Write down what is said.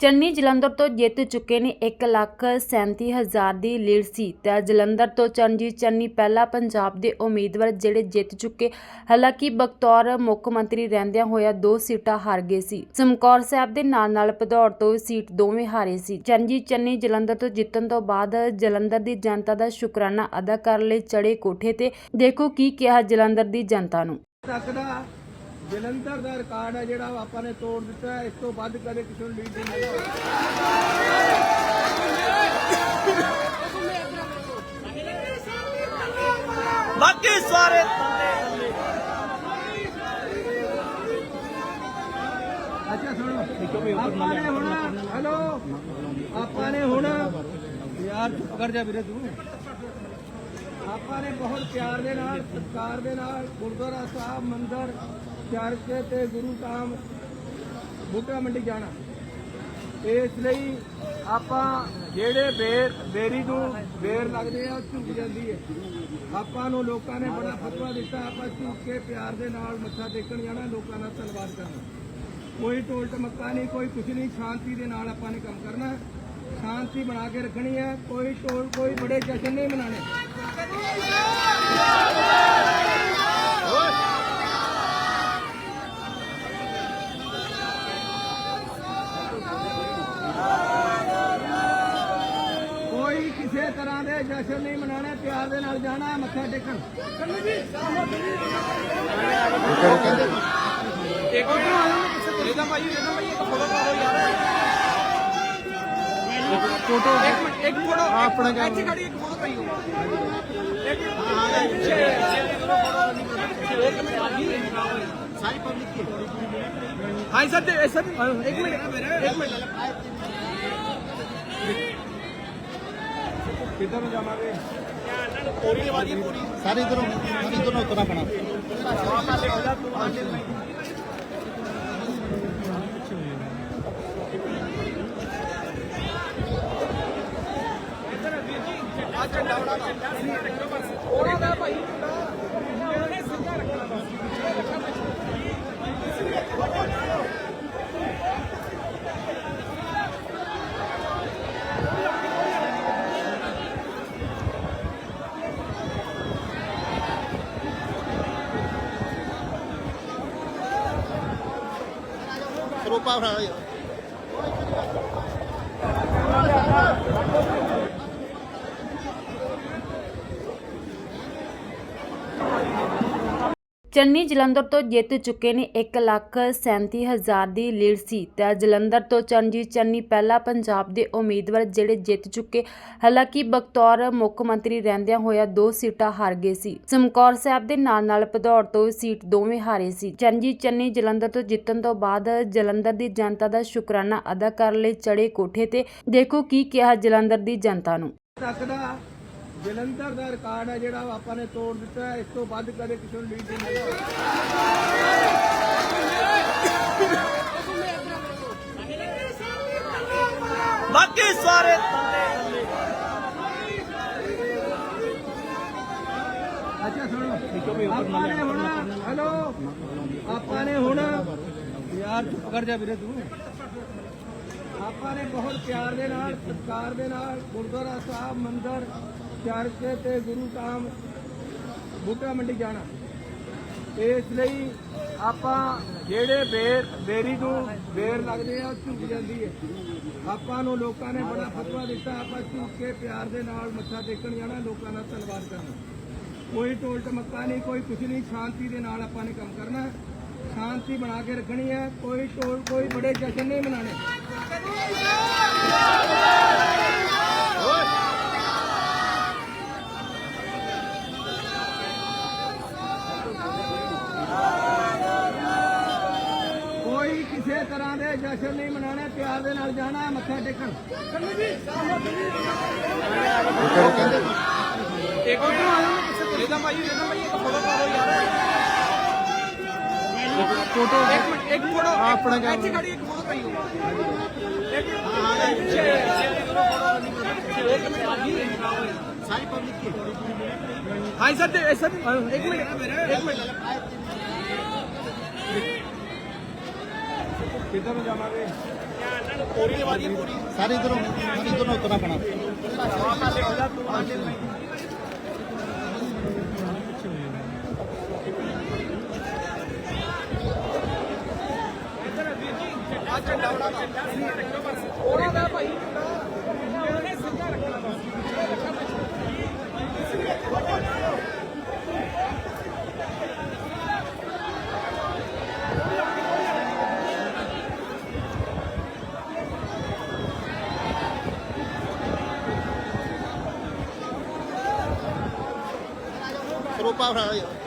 ਚੰਨੀ ਜਲੰਧਰ ਤੋਂ ਜਿੱਤ ਚੁੱਕੇ ਨੇ 137000 ਦੀ ਲੀਡ ਸੀ। ਤੇ ਜਲੰਧਰ ਤੋਂ ਚਰਨਜੀਤ ਚੰਨੀ ਪਹਿਲਾ ਪੰਜਾਬ ਦੇ ਉਮੀਦਵਾਰ ਜਿਹੜੇ ਜਿੱਤ ਚੁੱਕੇ, ਹਾਲਾਂਕਿ ਬਕਤੌਰ ਮੁੱਖ ਮੰਤਰੀ ਰਹਿੰਦਿਆਂ ਹੋਇਆ ਦੋ ਸੀਟਾਂ ਹਾਰ ਗਏ ਸੀ। ਚਮਕੌਰ ਸਾਹਿਬ ਦੇ ਨਾਲ ਨਾਲ ਭਦੌੜ ਤੋਂ ਸੀਟ ਦੋਵੇਂ ਹਾਰੇ ਸੀ। ਚਰਨਜੀਤ ਚੰਨੀ ਜਲੰਧਰ ਤੋਂ ਜਿੱਤਣ ਤੋਂ ਬਾਅਦ ਜਲੰਧਰ ਦੀ ਜਨਤਾ ਦਾ ਸ਼ੁਕਰਾਨਾ ਅਦਾ ਕਰਨ ਲਈ ਚੜੇ ਕੋਠੇ ਤੇ ਦੇਖੋ ਕੀ ਕਿਹਾ ਜਲੰਧਰ ਦੀ ਜਨਤਾ ਨੂੰ। ਤੱਕ ਜਲੰਧਰ ਦਾ ਰਿਕਾਰਡ ਹੈ ਜਿਹੜਾ ਆਪਾਂ ਨੇ ਤੋੜ ਦਿੱਤਾ ਹੈ। ਇਸ ਤੋਂ ਵੱਧ ਕਦੇ ਕਿਸੇ ਨੂੰ ਲੀਡ ਨਹੀਂ ਬਾਕੀ ਸਾਰੇ ਅੱਛਾ ਸੁਣੋ। ਆਪਾਂ ਨੇ ਹੁਣ ਹੈਲੋ ਆਪਾਂ ਨੇ ਹੁਣ ਯਾਰ ਚੁੱਪ ਕਰ ਜਾ ਵੀਰੇ ਤੂੰ। ਆਪਾਂ ਨੇ ਬਹੁਤ ਪਿਆਰ ਦੇ ਨਾਲ, ਸਤਿਕਾਰ ਦੇ ਨਾਲ, ਗੁਰਦੁਆਰਾ ਸਾਹਿਬ, ਮੰਦਰ, ਚਰਚ ਤੇ ਗੁਰੂ ਧਾਮ ਬੁੱਢਾ ਮੰਡੀ ਜਾਣਾ। ਇਸ ਲਈ ਆਪਾਂ ਜਿਹੜੇ ਬੇਰ, ਬੇਰੀ ਨੂੰ ਬੇਰ ਲੱਗਦੇ ਆ, ਉਹ ਝੁਕ ਜਾਂਦੀ ਹੈ। ਆਪਾਂ ਨੂੰ ਲੋਕਾਂ ਨੇ ਬੜਾ ਫਤਵਾ ਦਿੱਤਾ, ਆਪਾਂ ਝੁਕ ਕੇ ਪਿਆਰ ਦੇ ਨਾਲ ਮੱਥਾ ਟੇਕਣ ਜਾਣਾ, ਲੋਕਾਂ ਦਾ ਧੰਨਵਾਦ ਕਰਨਾ। ਕੋਈ ਟੋਲ ਟਮੱਕਾ ਨਹੀਂ, ਕੋਈ ਕੁਛ ਨਹੀਂ, ਸ਼ਾਂਤੀ ਦੇ ਨਾਲ ਆਪਾਂ ਨੇ ਕੰਮ ਕਰਨਾ। ਸ਼ਾਂਤੀ ਬਣਾ ਕੇ ਰੱਖਣੀ ਹੈ, ਕੋਈ ਟੋਲ ਕੋਈ ਬੜੇ ਜਸ਼ਨ ਨਹੀਂ ਮਨਾਣੇ ਕੋਈ ਕਿਸੇ ਤਰ੍ਹਾਂ ਦੇ ਜਸ਼ਨ ਨਹੀਂ ਮਨਾਣੇ ਪਿਆਰ ਦੇ ਨਾਲ ਜਾਣਾ ਮੱਥਾ ਟੇਕਣ। ਇੱਕ ਮਿੰਟ। ਇਹਦਾ ਭਾਈ ਇਹਦਾ ਭਾਈ, ਇੱਕ ਫੋਟੋ ਕਰਾ ਦਿਓ ਯਾਰ। ਫੋਟੋ ਇੱਕ ਮਿੰਟ, ਇੱਕ ਫੋਟੋ ਆਪਣਾ ਇੱਥੇ ਖੜੀ ਇੱਕ ਫੋਟੋ ਪਾਈਓ ਇੱਕ ਹਾਂ ਪਿੱਛੇ ਇੱਕ ਮਿੰਟ ਸਾਰੀ ਪਬਲਿਕ ਕੀ ਹਾਂ ਸਰ ਤੇ ਸਰ ਇੱਕ ਮਿੰਟ। ਇੱਕ ਮਿੰਟ ਕਿੱਧਰ ਨੂੰ ਜਾਵਾਂਗੇ ਸਾਰੇ ਇਧਰੋਂ ਸਾਰੇ ਇਧਰੋਂ ਉਤਰਨਾ ਪੈਣਾ ਉਹਨਾਂ ਦਾ ਭਾਈ ਉਹਨੇ ਸਿੱਧਾ ਰੱਖਣਾ ਸਰੋਪਾ ਫੜਾ ਯਾਰ ਚੰਨੀ ਜਲੰਧਰ ਤੋਂ ਜਿੱਤ ਚੁੱਕੇ ਨੇ 137000 ਦੀ ਲੀਡ ਸੀ। ਤੇ ਜਲੰਧਰ ਤੋਂ ਚਰਨਜੀਤ ਚੰਨੀ ਪਹਿਲਾ ਪੰਜਾਬ ਦੇ ਉਮੀਦਵਾਰ ਜਿਹੜੇ ਜਿੱਤ ਚੁੱਕੇ, ਹਾਲਾਂਕਿ ਬਕਤੌਰ ਮੁੱਖ ਮੰਤਰੀ ਰਹਿੰਦਿਆਂ ਹੋਇਆ ਦੋ ਸੀਟਾਂ ਹਾਰ ਗਏ ਸੀ। ਚਮਕੌਰ ਸਾਹਿਬ ਦੇ ਨਾਲ ਨਾਲ ਭਦੌੜ ਤੋਂ ਸੀਟ ਦੋਵੇਂ ਹਾਰੇ ਸੀ। ਚਰਨਜੀਤ ਚੰਨੀ ਜਲੰਧਰ ਤੋਂ ਜਿੱਤਣ ਤੋਂ ਬਾਅਦ ਜਲੰਧਰ ਦੀ ਜਨਤਾ ਦਾ ਸ਼ੁਕਰਾਨਾ ਅਦਾ ਕਰਨ ਲਈ ਚੜੇ ਕੋਠੇ ਤੇ ਦੇਖੋ ਕੀ ਕਿਹਾ ਜਲੰਧਰ ਦੀ ਜਨਤਾ ਨੂੰ। ਜਲੰਧਰ ਦਾ ਰਿਕਾਰਡ ਹੈ ਜਿਹੜਾ ਆਪਾਂ ਨੇ ਤੋੜ ਦਿੱਤਾ ਹੈ। ਇਸ ਤੋਂ ਵੱਧ ਕਦੇ ਕਿਸੇ ਨੂੰ ਲੀਡ ਨਹੀਂ ਮਿਲਿਆ। ਬਾਕੀ ਸਾਰੇ ਅੱਛਾ ਸੁਣੋ। ਆਪਾਂ ਨੇ ਹੁਣ ਹੈਲੋ ਆਪਾਂ ਨੇ ਹੁਣ ਯਾਰ ਚੁੱਪ ਕਰ ਜਾ ਵੀਰੇ ਤੂੰ। ਆਪਾਂ ਨੇ ਬਹੁਤ ਪਿਆਰ ਦੇ ਨਾਲ, ਸਤਿਕਾਰ ਦੇ ਨਾਲ, ਗੁਰਦੁਆਰਾ ਸਾਹਿਬ, ਮੰਦਰ, ਚਰਚ ਤੇ ਗੁਰੂ ਧਾਮ, ਬੂਟਾ ਮੰਡੀ ਜਾਣਾ। ਇਸ ਲਈ ਆਪਾਂ ਜਿਹੜੇ ਬੇਰ, ਬੇਰੀ ਨੂੰ ਬੇਰ ਲੱਗਦੇ ਆ, ਉਹ ਝੁਕ ਜਾਂਦੀ ਹੈ। ਆਪਾਂ ਨੂੰ ਲੋਕਾਂ ਨੇ ਬੜਾ ਫਤਵਾ ਦਿੱਤਾ, ਆਪਾਂ ਝੁਕ ਕੇ ਪਿਆਰ ਦੇ ਨਾਲ ਮੱਥਾ ਟੇਕਣ ਜਾਣਾ, ਲੋਕਾਂ ਨਾਲ ਧੰਨਵਾਦ ਕਰਨਾ। ਕੋਈ ਟੋਲ ਟਮੱਕਾ ਨਹੀਂ, ਕੋਈ ਕੁਛ ਨਹੀਂ, ਸ਼ਾਂਤੀ ਦੇ ਨਾਲ ਆਪਾਂ ਨੇ ਕੰਮ ਕਰਨਾ। ਸ਼ਾਂਤੀ ਬਣਾ ਕੇ ਰੱਖਣੀ ਹੈ, ਕੋਈ ਟੋਲ ਕੋਈ ਬੜੇ ਜਸ਼ਨ ਨਹੀਂ ਮਨਾਣੇ ਕੋਈ ਕਿਸੇ ਤਰ੍ਹਾਂ ਦੇ ਜਸ਼ਨ ਨਹੀਂ ਮਨਾਉਣੇ ਪਿਆਰ ਦੇ ਨਾਲ ਜਾਣਾ ਮੱਥਾ ਟੇਕਣ ਇੱਕ ਮਿੰਟ ਇਹਦਾ ਭਾਈ ਇਹਦਾ ਭਾਈ ਇੱਕ ਫੋਟੋ ਕਰਾ ਦਿਓ ਯਾਰ ਫੋਟੋ ਇੱਕ ਮਿੰਟ, ਇੱਕ ਫੋਟੋ ਆਪਣਾ ਇੱਥੇ ਖੜੀ ਇੱਕ ਫੋਟੋ ਪਾਈਓ ਇੱਕ ਸਾਰੀ ਪਬਲਿਕ ਕੀ ਹਾਂ ਸਰ ਤੇ ਸਰ ਇੱਕ ਮਿੰਟ। ਇੱਕ ਮਿੰਟ ਕਿੱਧਰ ਨੂੰ ਜਾਵਾਂਗੇ ਸਾਰੇ ਇਧਰੋਂ ਸਾਰੇ ਇਧਰੋਂ ਉਤਰਨਾ ਪੈਣਾ ਸਰੋਪਾ ਫੜਾ ਯਾਰ